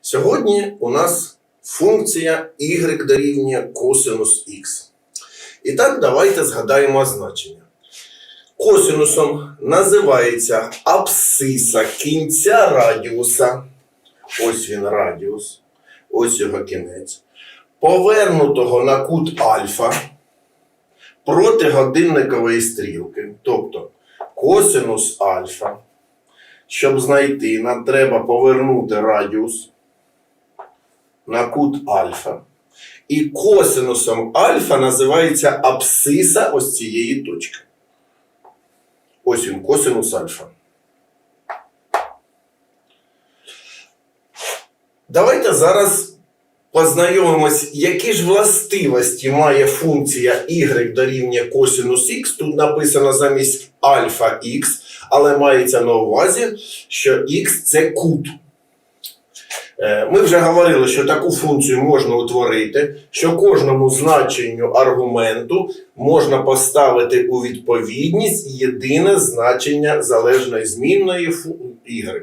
Сьогодні у нас функція y дорівнює косинус х. І так, давайте згадаємо значення. Косинусом називається абсциса кінця радіуса. Ось він радіус, ось його кінець. Повернутого на кут альфа проти годинникової стрілки. Тобто косинус альфа. Щоб знайти, нам треба повернути радіус на кут альфа. І косинусом альфа називається абсциса ось цієї точки. Ось він, косинус альфа. Давайте зараз познайомимось, які ж властивості має функція y дорівнює косинус х. Тут написано замість альфа х, але мається на увазі, що х це кут. Е, Ми вже говорили, що таку функцію можна утворити, що кожному значенню аргументу можна поставити у відповідність єдине значення залежної змінної y.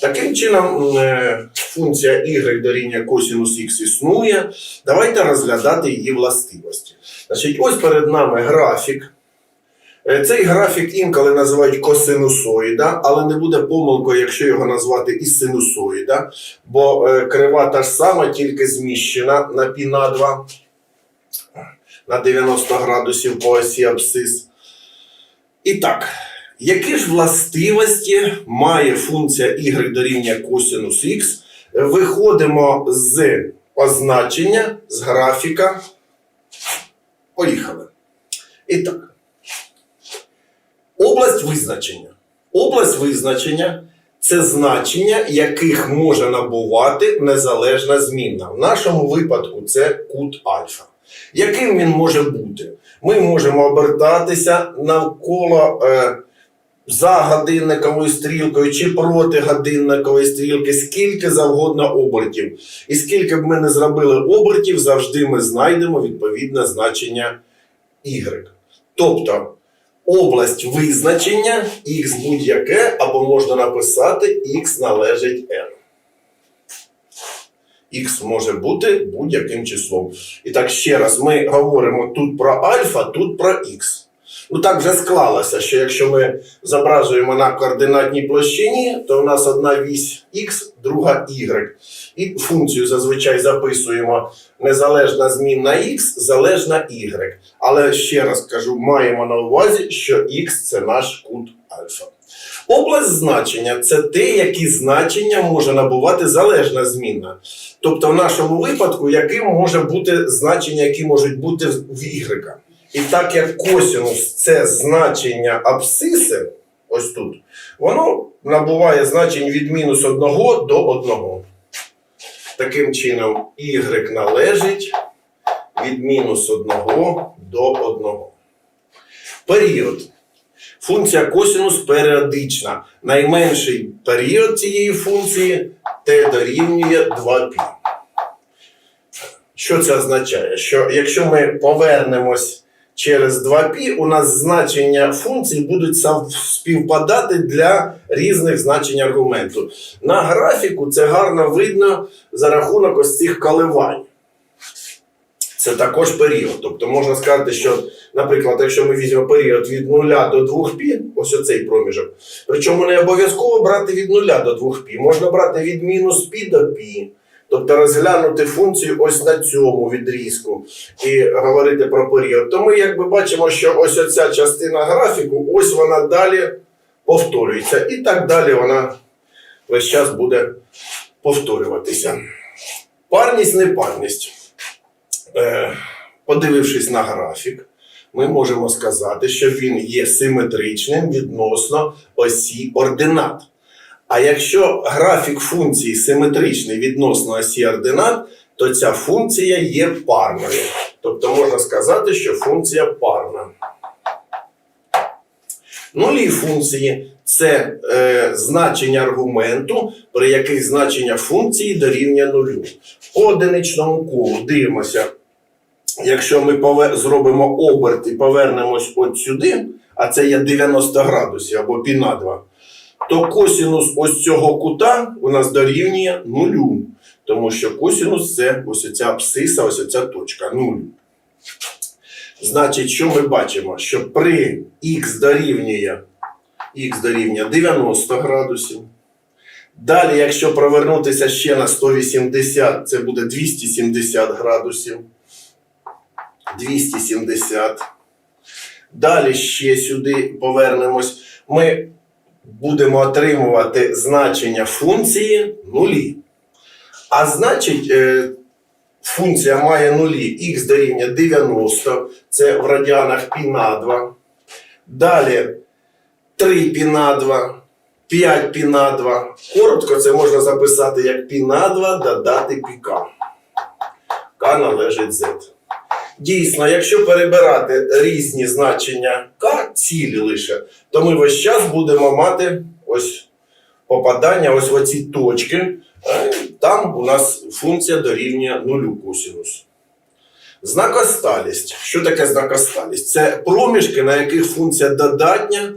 Таким чином, е, функція y дорівнює косинус х існує. Давайте розглядати її властивості. Значить, ось перед нами графік. Е, Цей графік інколи називають косинусоїда, але не буде помилкою, якщо його назвати і синусоїда, бо е, крива та ж сама, тільки зміщена на пі на 2 на 90 градусів по осі абсцис. І так, які ж властивості має функція y дорівнює косинус х? Виходимо з означення, з графіка. Поїхали. І так. Область визначення. Область визначення це значення, яких може набувати незалежна змінна. В нашому випадку це кут альфа. Яким він може бути? Ми можемо обертатися навколо е, за годинниковою стрілкою чи проти годинникової стрілки, скільки завгодно обертів. І скільки б ми не зробили обертів, завжди ми знайдемо відповідне значення y. Тобто область визначення x будь-яке, або можна написати x належить n. Х може бути будь-яким числом. І так ще раз, ми говоримо тут про альфа, тут про x. Ну так вже склалося, що якщо ми зображуємо на координатній площині, то у нас одна вісь x, друга y. І функцію зазвичай записуємо незалежна змінна x, залежна y. Але ще раз кажу, маємо на увазі, що x це наш кут альфа. Область значення це те, які значення може набувати залежна змінна. Тобто, в нашому випадку, яким може бути значення, які можуть бути в y. І так як косинус це значення абсциси, ось тут, воно набуває значень від мінус 1 до 1. Таким чином, y належить від мінус 1 до 1. Період. Функція косинус періодична. Найменший період цієї функції t дорівнює 2π. Що це означає? Що якщо ми повернемось через 2π, у нас значення функцій будуть сав- співпадати для різних значень аргументу. На графіку це гарно видно за рахунок ось цих коливань. Це також період. Тобто можна сказати, що, наприклад, якщо ми візьмемо період від 0 до 2π, ось оцей проміжок, причому не обов'язково брати від 0 до 2π, можна брати від мінус π до π. Тобто розглянути функцію ось на цьому відрізку і говорити про період. То ми якби бачимо, що ось оця частина графіку, ось вона далі повторюється. І так далі вона весь час буде повторюватися. Парність, непарність. Е, подивившись на графік, ми можемо сказати, що він є симетричним відносно осі ординат. А якщо графік функції симетричний відносно осі ординат, то ця функція є парною. Тобто можна сказати, що функція парна. Нулі функції це е, значення аргументу, при яких значення функції дорівнює нулю. По одиничному колу дивимося, якщо ми пове- зробимо оберт і повернемось от сюди, а це є 90 градусів або пі на 2, то косінус ось цього кута у нас дорівнює нулю. Тому що косінус це ось ця абсциса, ось ця точка, нуль. Значить, що ми бачимо? Що при х дорівнює, х дорівнює 90 градусів. Далі, якщо провернутися ще на 180, це буде 270 градусів. 270. Далі ще сюди повернемось. Ми будемо отримувати значення функції нулі. А значить, е, функція має нулі. х дорівнює 90, це в радіанах π на 2. Далі 3 π на 2, 5 π на 2. Коротко це можна записати як π на 2 додати πk. К належить z. Дійсно, якщо перебирати різні значення К, цілі лише, то ми весь час будемо мати ось попадання ось в оці точки. Е, Там у нас функція дорівнює нулю косінус. Знакосталість. Що таке знакосталість? Це проміжки, на яких функція додатня,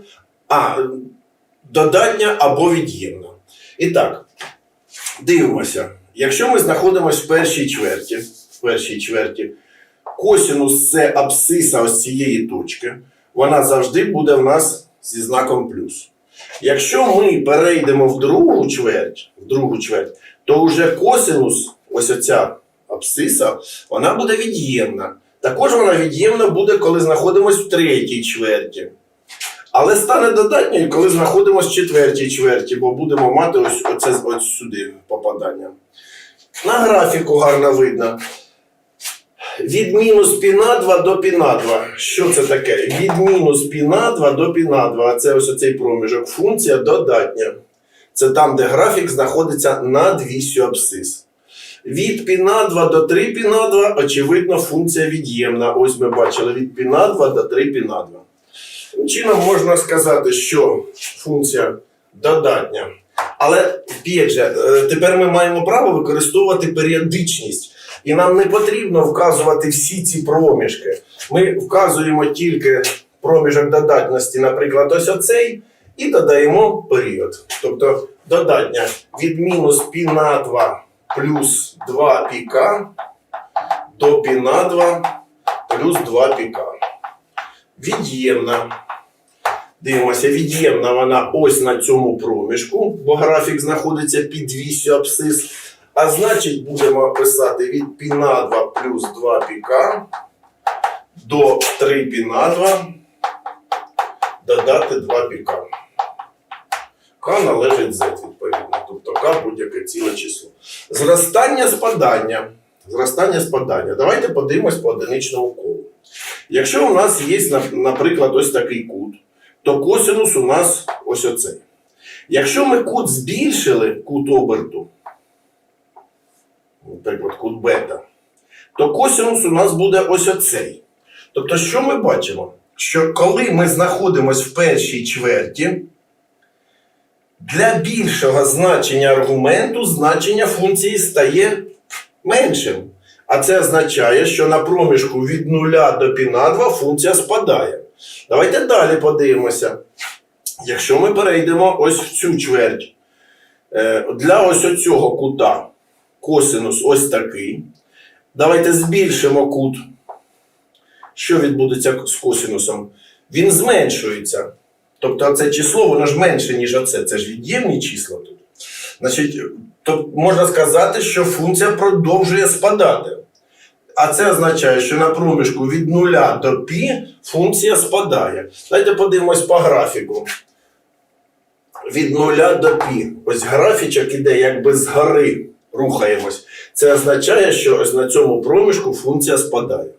а, додатня або від'ємна. І так, дивимося. Якщо ми знаходимося в першій чверті, в першій чверті, косінус це абсциса ось цієї точки, вона завжди буде в нас зі знаком плюс. Якщо ми перейдемо в другу чверть, в другу чверть, то вже косинус, ось оця абсциса, вона буде від'ємна. Також вона від'ємна буде, коли знаходимося в третій чверті. Але стане додатньою, коли знаходимося в четвертій чверті, бо будемо мати ось, оце, ось сюди попадання. На графіку гарно видно. Від мінус пі на 2 до пі на 2. Що це таке? Від мінус пі на 2 до пі на 2. Це ось оцей проміжок. Функція додатня. Це там, де графік знаходиться над вісю абсцис. Від пі на 2 до 3 пі на 2, очевидно, функція від'ємна. Ось ми бачили від пі на 2 до 3 пі на 2. Таким чином можна сказати, що функція додатня. Але опять же, е, тепер ми маємо право використовувати періодичність. І нам не потрібно вказувати всі ці проміжки. Ми вказуємо тільки проміжок додатності, наприклад, ось оцей, і додаємо період. Тобто додатня від мінус пі на 2 плюс 2 піка до пі на 2 плюс 2 піка. Від'ємна. Дивимося, від'ємна вона ось на цьому проміжку, бо графік знаходиться під вісю абсцис. А значить, будемо писати від пі на 2 плюс 2 піка до 3 пі на 2 додати 2 піка. К належить z, відповідно. Тобто К будь-яке ціле число. Зростання спадання. Зростання спадання. Давайте подивимось по одиничному колу. Якщо у нас є, наприклад, ось такий кут, то косинус у нас ось оцей. Якщо ми кут збільшили, кут оберту, наприклад, кут бета, то косинус у нас буде ось оцей. Тобто, що ми бачимо? Що коли ми знаходимося в першій чверті, для більшого значення аргументу значення функції стає меншим. А це означає, що на проміжку від 0 до пі на 2 функція спадає. Давайте далі подивимося. Якщо ми перейдемо ось в цю чверть, е, для ось оцього кута косинус ось такий. Давайте збільшимо кут. Що відбудеться з косинусом? Він зменшується. Тобто це число, воно ж менше, ніж оце. Це ж від'ємні числа тут. Значить, то можна сказати, що функція продовжує спадати. А це означає, що на проміжку від 0 до π функція спадає. Давайте подивимось по графіку. Від 0 до π. Ось графічок іде якби згори рухаємось. Це означає, що ось на цьому проміжку функція спадає.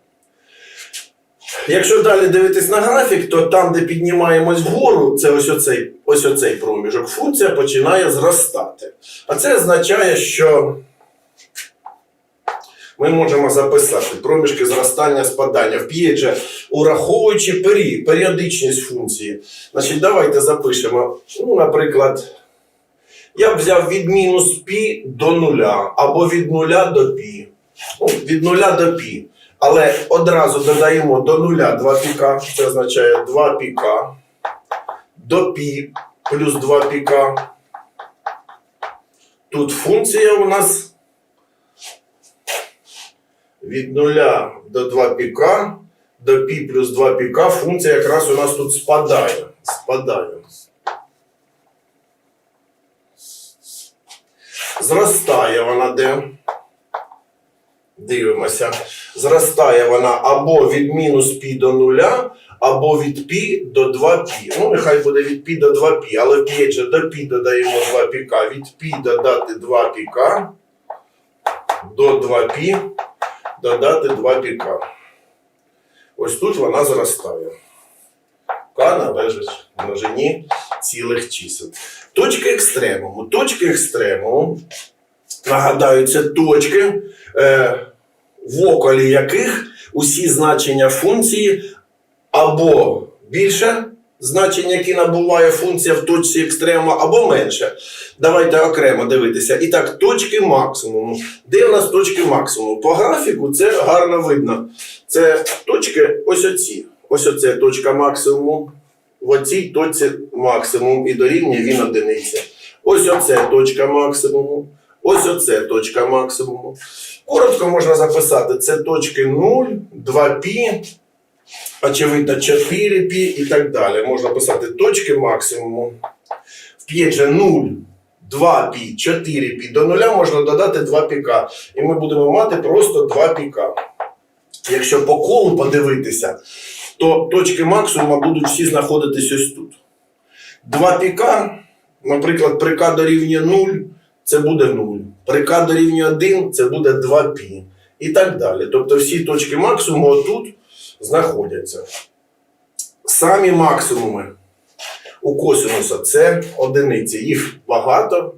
Якщо далі дивитись на графік, то там, де піднімаємось вгору, це ось оцей, ось оцей проміжок, функція починає зростати. А це означає, що ми можемо записати проміжки зростання спадання в п'єджа, ураховуючи пері, періодичність функції. Значить, Давайте запишемо. ну, Наприклад, я б взяв від мінус пі до нуля, або від нуля до пі. Ну, Від нуля до пі. Але одразу додаємо до нуля 2 піка, це означає 2 піка до пі плюс 2 піка. Тут функція у нас від 0 до 2 піка до пі плюс 2 піка. Функція якраз у нас тут спадає. Спадає. Зростає вона де? Дивимося. Зростає вона або від мінус пі до нуля, або від пі до 2 пі. Ну, нехай буде від пі до 2 пі, але опять же до пі додаємо 2 піка. Від пі додати 2 піка до 2 пі додати 2 піка. Ось тут вона зростає. К належить множині цілих чисел. Точки екстремуму. Точки екстремуму, нагадаю, це точки, е, в околі яких усі значення функції або більше значення, які набуває функція в точці екстремуму, або менше. Давайте окремо дивитися. І так, точки максимуму. Де у нас точки максимуму? По графіку це гарно видно. Це точки ось оці. Ось оце точка максимуму. В оцій точці максимум і дорівнює він одиниці. Ось оце точка максимуму. Ось оце точка максимуму. Коротко можна записати: це точки 0, 2 пі, очевидно, 4 пі і так далі. Можна писати точки максимуму. В п'є же 0, 2 пі, 4 пі. До нуля можна додати 2 піка. І ми будемо мати просто 2 піка. Якщо по колу подивитися, то точки максимуму будуть всі знаходитись ось тут. 2 піка, наприклад, при К дорівнює 0, це буде 0. При К дорівнює 1, це буде 2 пі. І так далі. Тобто всі точки максимуму отут знаходяться. Самі максимуми у косинуса це одиниці. Їх багато.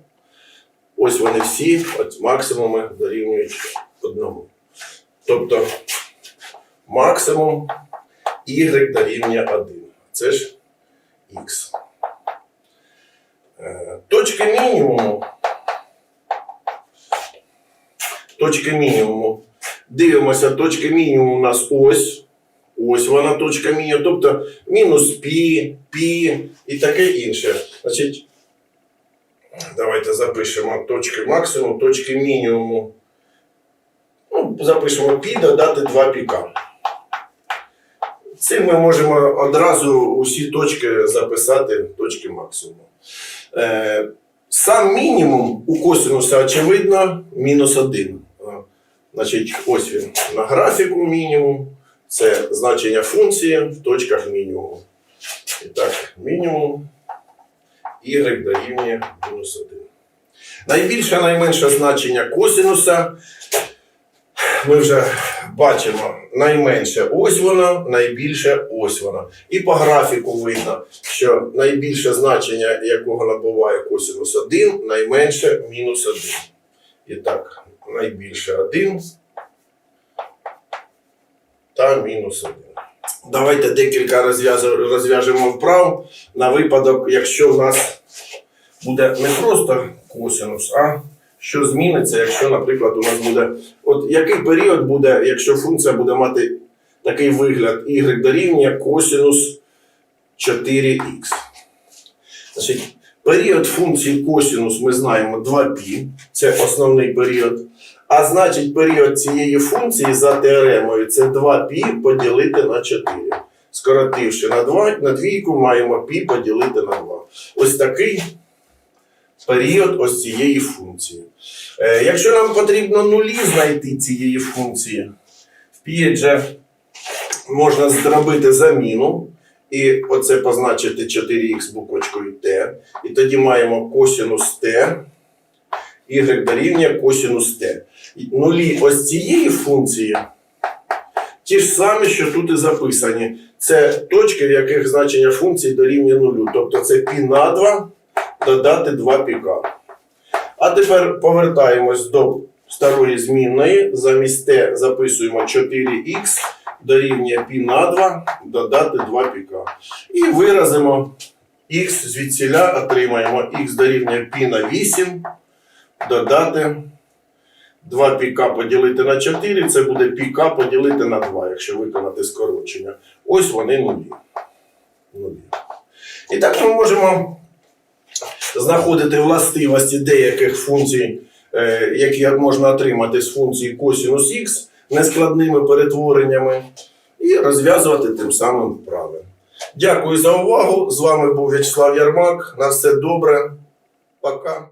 Ось вони всі, от максимуми дорівнюють одному. Тобто максимум y дорівнює 1. Це ж x. Е, Точки мінімуму. Точки мінімуму. Дивимося, точки мінімуму у нас ось. Ось вона точка мінімуму. Тобто мінус пі, пі і таке інше. Значить, давайте запишемо точки максимуму, точки мінімуму. Ну, запишемо пі додати 2 піка. Цим ми можемо одразу усі точки записати, точки максимуму. Е, сам мінімум у косинуса, очевидно, мінус 1. Значить, ось він на графіку мінімум. Це значення функції в точках мінімуму. І так, мінімум y дорівнює мінус 1. Найбільше найменше значення косинуса ми вже бачимо найменше ось воно, найбільше ось воно. І по графіку видно, що найбільше значення, якого набуває косинус 1, найменше мінус 1. І так, найбільше 1 та мінус 1. Давайте декілька розв'яжемо вправ на випадок, якщо в нас буде не просто косинус, а що зміниться, якщо, наприклад, у нас буде. От який період буде, якщо функція буде мати такий вигляд y дорівнює косинус 4х. Значить, період функції косинус ми знаємо 2π, це основний період. А значить, період цієї функції за теоремою це 2π поділити на 4. Скоротивши на 2, на двійку, маємо π поділити на 2. Ось такий період ось цієї функції. Е, якщо нам потрібно нулі знайти цієї функції, в Pієджа можна зробити заміну. І оце позначити 4х буквочкою t. І тоді маємо косинус t, y дорівнює косинус t нулі ось цієї функції ті ж самі, що тут і записані. Це точки, в яких значення функції дорівнює нулю. Тобто це пі на 2 додати 2 піка. А тепер повертаємось до старої змінної. Замість те записуємо 4х дорівнює пі на 2 додати 2 піка. І виразимо х звідсіля, отримаємо х дорівнює пі на 8 додати 2 піка поділити на 4, це буде піка поділити на 2, якщо виконати скорочення. Ось вони нулі. нулі. І так ми можемо знаходити властивості деяких функцій, е, які можна отримати з функції косінус х нескладними перетвореннями, і розв'язувати тим самим вправи. Дякую за увагу. З вами був В'ячеслав Ярмак. На все добре. Пока.